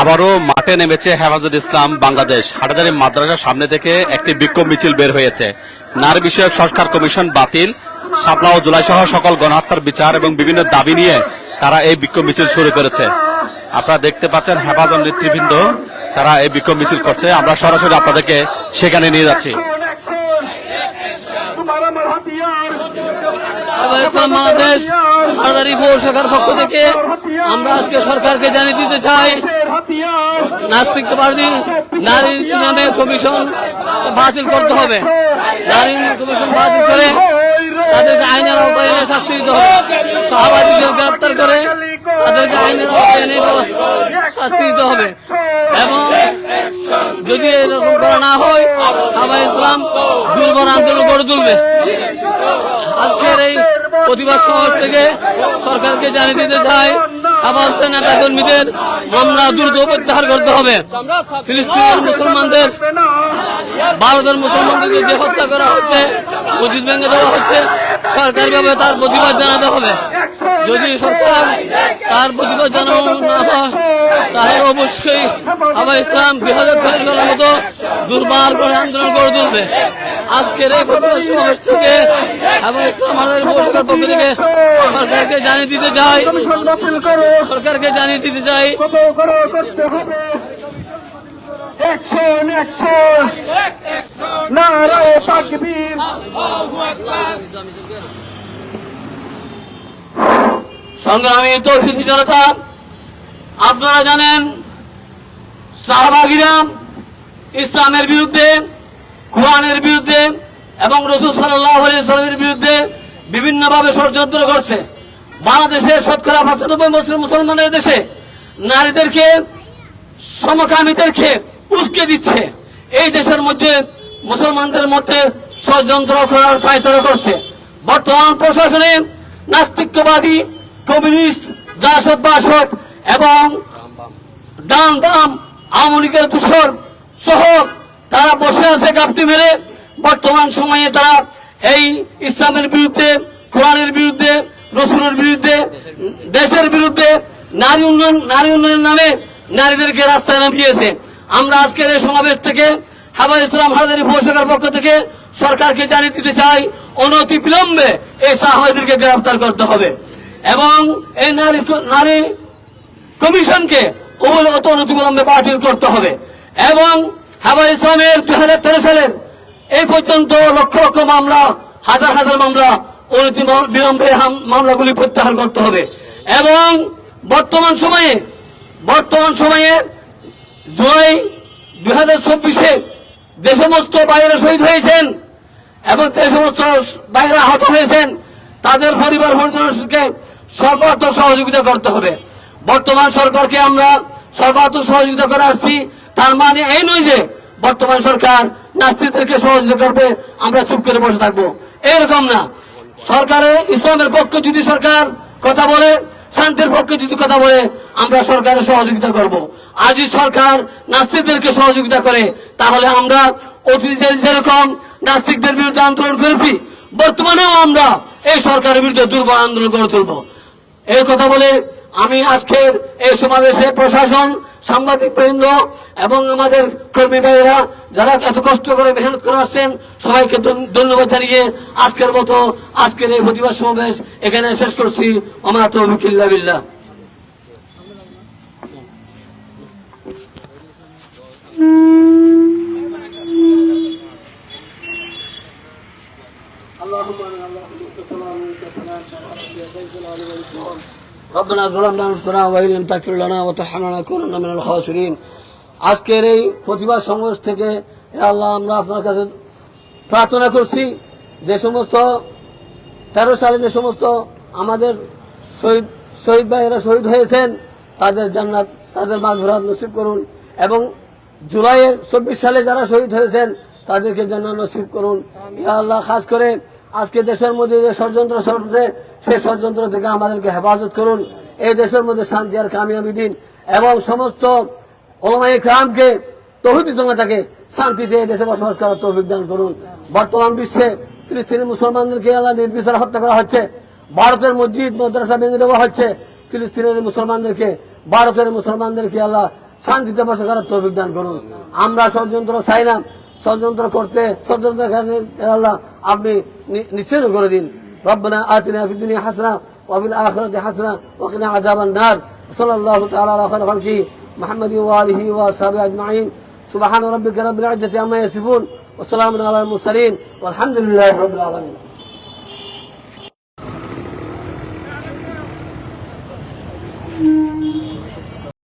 আবারও মাঠে নেমেছে হেফাজত ইসলাম বাংলাদেশ। হাটাদারি মাদ্রাসার সামনে থেকে একটি বিক্ষোভ মিছিল বের হয়েছে। নারী বিষয়ক সংস্কার কমিশন বাতিল। সাপলা ও জুলাই সহ সকল গণহত্যার বিচার এবং বিভিন্ন দাবি নিয়ে তারা এই বিক্ষোভ মিছিল শুরু করেছে। আপনারা দেখতে পাচ্ছেন হেফাজত নেতৃবৃন্দ, তারা এই বিক্ষোভ মিছিল করছে। আমরা সরাসরি আপনাদেরকে সেখানে নিয়ে যাচ্ছি। বাংলাদেশ পক্ষ থেকে আমরা আজকে সরকারকে জানিয়ে দিতে চাই নাস্তিকবাদী নারীর নামে কমিশন বাতিল করতে হবে। নারী কমিশন বাতিল করে তাদেরকে আইনের আওতায় এনে শাস্তি দিতে হবে। সহবাদীদের গ্রেপ্তার করে তাদেরকে আইনের আওতায় এনে শাস্তি দিতে হবে। এবং যদি এরকম করা না হয়, আবার ইসলাম দুর্বল আন্দোলন গড়ে তুলবে। আজকের এই প্রতিবাদ সমাবেশ থেকে সরকারকে জানিয়ে দিতে চাই আবার নেতা কর্মীদের মামলা দ্রুত প্রত্যাহার করতে হবে। ফিলিস্তিনের মুসলমানদের, ভারতের মুসলমানদেরকে যে হত্যা করা হচ্ছে উচিত ভেঙে দেওয়া হচ্ছে, সরকারিভাবে তার প্রতিবাদ জানাতে হবে। যদি সরকার তার প্রতিবাদ জানানো না হয়, তাহলে অবশ্যই আবার ইসলাম দুই হাজার তেরো সালের মতো দুর্বার করে আন্দোলন করে তুলবে। আজকের এই প্রতিবাদ থেকে আবার ইসলাম আমাদের পক্ষ থেকে সরকারকে জানিয়ে দিতে চাই সরকারকে জানিয়ে দিতে চাই। করতে হবে। অ্যাকশন অ্যাকশন নারায় তাকবীর। সংগ্রামী তৌহিদি জনতা আপনারা জানেন শাহবাগিরা ইসলামের বিরুদ্ধে কোরআনের বিরুদ্ধে এবং রসুল সাল্লাহ সাল্লামের বিরুদ্ধে বিভিন্নভাবে ষড়যন্ত্র করছে। বাংলাদেশের শতকরা পঁচানব্বই বছর মুসলমানের দেশে নারীদেরকে সমকামীদেরকে উস্কে দিচ্ছে। এই দেশের মধ্যে মুসলমানদের মধ্যে ষড়যন্ত্র করার পায়তারা করছে। বর্তমান প্রশাসনে নাস্তিক্যবাদী কমিউনিস্ট, জাসদ বাসদ এবং ডান বাম আওয়ামী লীগের দূষর সহ তারা বসে আছে গাপটি মেরে। বর্তমান সময়ে তারা এই ইসলামের বিরুদ্ধে, কোরআনের বিরুদ্ধে রসুলের বিরুদ্ধে, দেশের বিরুদ্ধে নারী উন্নয়ন, নারী উন্নয়নের নামে নারীদেরকে রাস্তায় নামিয়েছে। আমরা আজকের এই সমাবেশ থেকে হাবাজ ইসলাম হাজারি পৌরসভার পক্ষ থেকে সরকারকে জানিয়ে দিতে চাই, অনতি বিলম্বে এই সাহাবাদীদেরকে গ্রেফতার করতে হবে এবং এই নারী নারী কমিশনকে অত অনতিবিলম্বে বাতিল করতে হবে এবং হাবা ইসলামের দুই হাজার তেরো সালের এই পর্যন্ত লক্ষ লক্ষ মামলা, হাজার হাজার মামলা অনতি বিলম্বে মামলাগুলি প্রত্যাহার করতে হবে। এবং বর্তমান সময়ে বর্তমান সময়ে জুলাই দুই হাজার চব্বিশে যে সমস্ত বাইরে শহীদ হয়েছেন এবং যে সমস্ত বাইরে আহত হয়েছেন, তাদের পরিবার পরিজনকে সর্বাত্মক সহযোগিতা করতে হবে। বর্তমান সরকারকে আমরা সর্বাত্মক সহযোগিতা করে আসছি। তার মানে এই নয় যে বর্তমান সরকার নাস্তিকদেরকে সহযোগিতা করবে, আমরা চুপ করে বসে থাকব। এরকম না। সরকারের ইসলামের পক্ষে যদি সরকার কথা বলে, শান্তির পক্ষে যদি কথা বলে, আমরা সরকারের সহযোগিতা করব। আর যদি সরকার নাস্তিকদেরকে সহযোগিতা করে, তাহলে আমরা অতীতে যেরকম নাস্তিকদের বিরুদ্ধে আন্দোলন করেছি, বর্তমানেও আমরা এই সরকারের বিরুদ্ধে দুর্বল আন্দোলন করে তুলব। এই কথা বলে আমি আজকের এই সমাবেশে প্রশাসন, সাংবাদিক বৃন্দ এবং আমাদের কর্মী ভাইয়েরা, যারা এত কষ্ট করে মেহনত করে আসছেন, সবাইকে ধন্যবাদ জানিয়ে আজকের মতো আজকের এই প্রতিবাদ সমাবেশ এখানে শেষ করছি। আমরা তো বিল্লাহ। ربنا ظلمنا انفسنا وان لم تغفر لنا وترحمنا لنكونن من الخاسرين আজকের এই প্রতিবাদ সমাবেশ থেকে হে আল্লাহ আমরা আপনার কাছে প্রার্থনা করছি যে সমস্ত তেরো সালে যে সমস্ত আমাদের শহীদ শহীদ ভাইয়েরা শহীদ হয়েছেন তাদের জান্নাত তাদের মাঘরাত নসিব করুন এবং জুলাইয়ের চব্বিশ সালে যারা শহীদ হয়েছেন তাদেরকে জান্নাত নসিব করুন ইয়া আল্লাহ খাস করে আজকে দেশের মধ্যে যে ষড়যন্ত্র চলছে, সেই ষড়যন্ত্র থেকে আমাদেরকে হেফাজত করুন। এই দেশের মধ্যে শান্তি আর কামিয়াবি দিন এবং সমস্ত ওলামাই ক্রামকে, তৌহিদি জনতাকে শান্তিতে এই দেশে বসবাস করার তৌফিক দান করুন। বর্তমান বিশ্বে ফিলিস্তিনি মুসলমানদেরকে আল্লাহ নির্বিচার হত্যা করা হচ্ছে। ভারতের মসজিদ, মাদ্রাসা ভেঙে দেওয়া হচ্ছে। ফিলিস্তিনের মুসলমানদেরকে, ভারতের মুসলমানদেরকে আল্লাহ শান্তিতে বসে করার তৌফিক দান করুন। আমরা ষড়যন্ত্র চাই না। ষড়যন্ত্র করতে ষড়যন্ত্র আল্লাহ আপনি নি- নিশ্চিত করে দিন ربنا آتنا في الدنيا حسنة وفي الآخرة حسنة وقنا عذاب النار صلى الله تعالى على خير خلقه محمد وآله وأصحابه أجمعين سبحان ربك رب العزة عما يصفون وسلام على المرسلين والحمد لله رب العالمين